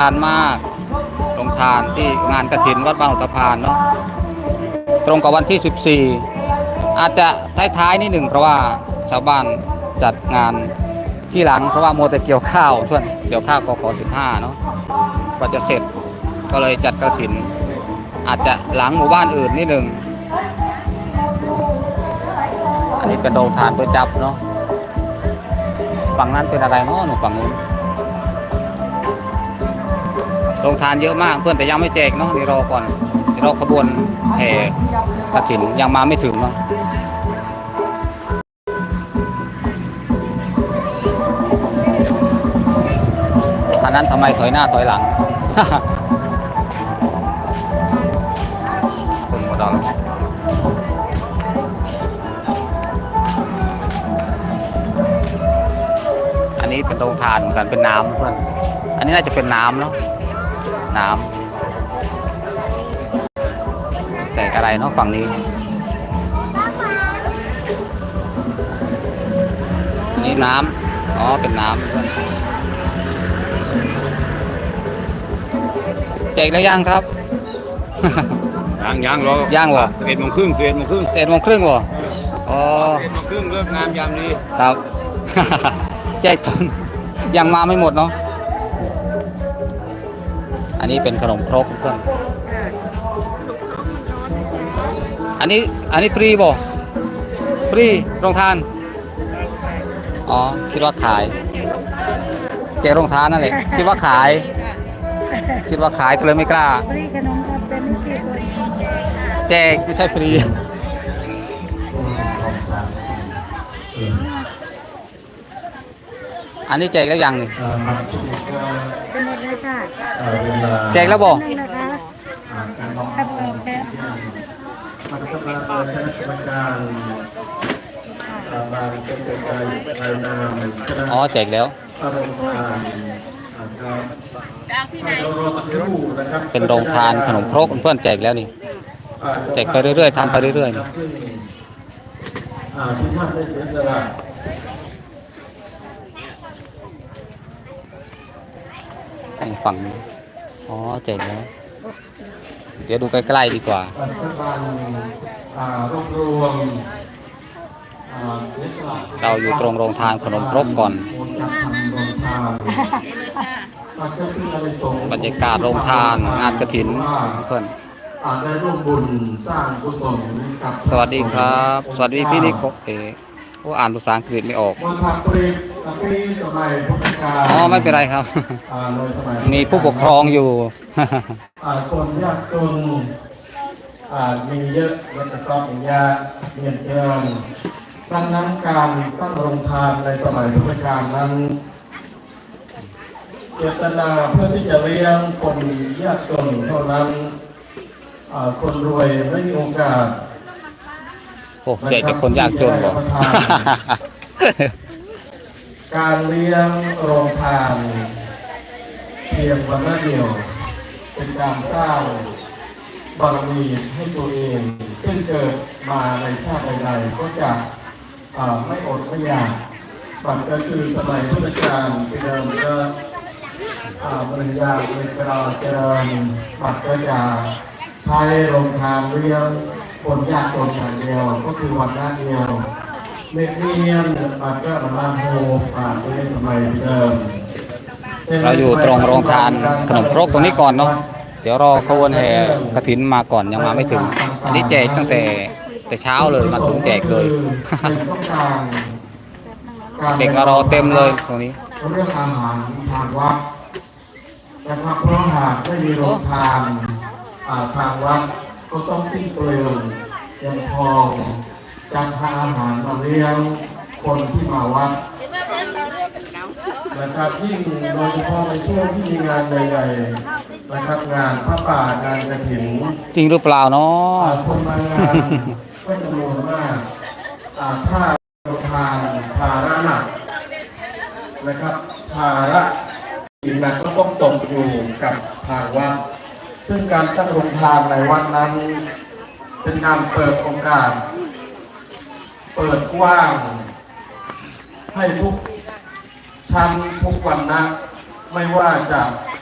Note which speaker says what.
Speaker 1: ทานมากโรงทานที่งานกระถินวัดบางอุตภานเนาะตรงกับวันที่ 14 อาจจะท้ายๆนิดหนึ่งเพราะว่าชาวบ้านจัดงานที่หลังเพราะว่าโมวแต่เกี่ยวข้าวท่วนเกี่ยวข้าวกข15 เนาะกว่าจะเสร็จก็เลยจัดกระถิน อาจจะหลังหมู่บ้านอื่นนิดหนึ่งอันนี้เป็นโรงทานเพื่อจับเนาะฝั่งนั้นเป็นอะไรเนาะหนูฝั่งนู้น โรงทานเยอะมากเพื่อนแต่ยังไม่แจกเนาะเดี๋ยวรอก่อนเดี๋ยวรอขบวนแห่กระถินยังมาไม่ถึงเนาะอันนั้นทำไมถอยหน้าถอยหลังคนหมดแล้วอันนี้เป็นโรงทานเหมือนกันเป็นน้ำเพื่อน อันนี้น่าจะเป็นน้ำเนาะ น้ำแจกอะไรเนาะฝั่งนี้อันนี้น้ำอ๋อเป็นน้ำแจกแล้วยังครับ
Speaker 2: ยังยังรอ
Speaker 1: ยังเหรอ
Speaker 2: สิบเอ็ดโมงครึ่งสิบเอ็ดโมงครึ่ง
Speaker 1: เจ็ดโมงครึ่งเหรออ๋อ
Speaker 2: สิบเอ็ดโมงครึ่งเลิกงานยามดี
Speaker 1: ครับ แจกตอนยังมาไม่หมดเนาะ อันนี้เป็นขนมครกเพื่อนอันนี้อันนี้ฟรีบ่ฟรีโรงทาน อ๋อ คิดว่าขายแจกโรงทานนั่นแหละคิดว่าขาย คิดว่าขายก็เลยไม่กล้า
Speaker 3: แต่ไม่ใช่ตัว
Speaker 1: แจกไม่ใช่ฟรี อันนี้แจกแล้วยังนี่
Speaker 3: เป็นหมดเลยค่ะ
Speaker 1: แจกแล้วบ่
Speaker 3: นั่นนะคะครับผมแค่
Speaker 4: มาทำงานโดยคณะกรรมการอ่าบางเป็นกระจายรายนามคณะ
Speaker 1: อ๋อแจกแล้ว
Speaker 4: อารมณ์ทานอ่าครับเรารอสักครู่นะครับ
Speaker 1: เป็นโรงทานขนมครกเพื่อนแจกแล้วนี่
Speaker 4: อ่า
Speaker 1: แจกไปเรื่อยๆทำไปเรื่อยๆ
Speaker 4: ซึ่งอ่าที่ท่านได้เสียสละ
Speaker 1: นี่ฝั่งนี้อ๋อแจกแล้วเดี๋ยวดูใกล้ๆดีกว่า
Speaker 4: ปัจจุบันอ่ารวบรวมอ่าเสียสละ
Speaker 1: เราอยู่ตรงโรงทานขนมครกก่อน
Speaker 4: การทำโรงทานอ่าก็ซึ่งอานิสงส์
Speaker 1: บรรยากาศโรงทานงานกระถินเพื่อน
Speaker 4: อ่าได้ร่วมบุญสร้างกุศลกับ
Speaker 1: สวัสดีครับ สวัสดีพี่นิโคเอโอ้อ่านภาษาอังกฤษไม่ออก
Speaker 4: มณฑล ปรีปรีสมัยพุทธกาล
Speaker 1: อ๋อไม่เป็นไรครับ
Speaker 4: อ่าในสมัย
Speaker 1: มีผู้ปกครองอยู่
Speaker 4: อ่าคนยากจนอ่ามีเยอะและจะสอบอย่างยากเรียนเกินดังนั้นการตั้งโรงทานในสมัยพุทธกาลนั้นเจตนาเพื่อที่จะเลี้ยงคนยากจนเท่านั้นอ่าคนรวยไม่มีโอกาส
Speaker 1: โอ้แจกแต่คนยากจนบอก
Speaker 4: การเลี้ยงโรงทานเพียงวันละเดียว เป็นการสร้างบารมีให้ตัวเอง ซึ่งเกิดมาในชาติใดๆก็จะไม่อดไม่อยากบัดก็คือสมัยพุทธกาลเดิมก็บริยาเป็นกราเจริญบัดก็จะใช้โรงทานเลี้ยงคนยากจนอย่างเดียว ก็คือวันละเดียว เม็ดเนียนมันก็มันมันโฮผ่านไปในสมัยเดิม
Speaker 1: เราอยู่ตรงโรงทานขนมครกตรงนี้ก่อนเนาะเดี๋ยวรอขบวนแห่กระถินมาก่อนยังมาไม่ถึง อันนี้แจกตั้งแต่แต่เช้าเลยมาถึงแจกเลย เด็กมารอเต็มเลยตรงนี้
Speaker 4: เรื่องอาหารทางวัดนะครับเพราะหากไม่มีโรงทานอ่าทางวัดก็ต้องสิ้นเปลืองเงินทอ งจัดหาอาหารมาเลี้ยงคนที่มาวัดนะครับยิ่งโดยเฉพาะในช่วงที่มีงานใหญ่ๆนะครับงานพระป่างานกระถิ่น
Speaker 1: จริงหรือเปล่าเนาะ
Speaker 4: อ่าคนมางานก็จำนวนมากอ่าถ้าเราทานภาระหนักนะครับภาระอีกหนักก็ต้องตกอยู่กับทางวัดซึ่งการตั้งโรงทานในวันนั้น เป็นการเปิดโอกาส เปิดกว้าง ให้ทุกชั้นทุกวันนะ ไม่ว่าจะ